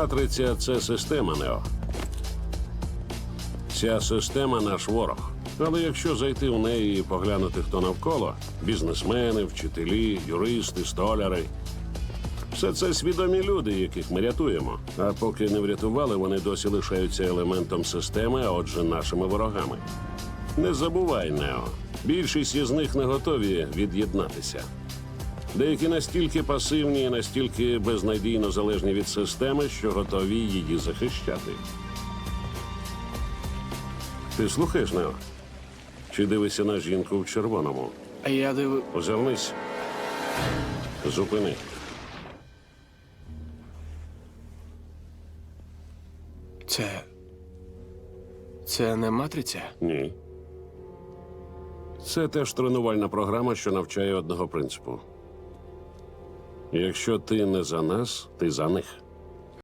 Матриця це система Нео. Ця система наш ворог. Але якщо зайти в неї і поглянути, хто навколо бізнесмени, вчителі, юристи, столяри. Все це свідомі люди, яких ми рятуємо. А поки не врятували, вони досі лишаються елементом системи, а отже, нашими ворогами. Не забувай, Нео. Більшість із них не готові від'єднатися. Деякі настільки пасивні і настільки безнадійно залежні від системи, що готові її захищати. Ти слухаєш, Нео? Чи дивишся на жінку в червоному? А я див... Озирнись. Зупини. Це. Це не матриця? Ні. Це теж тренувальна програма, що навчає одного принципу. Якщо ти не за нас, ти за них.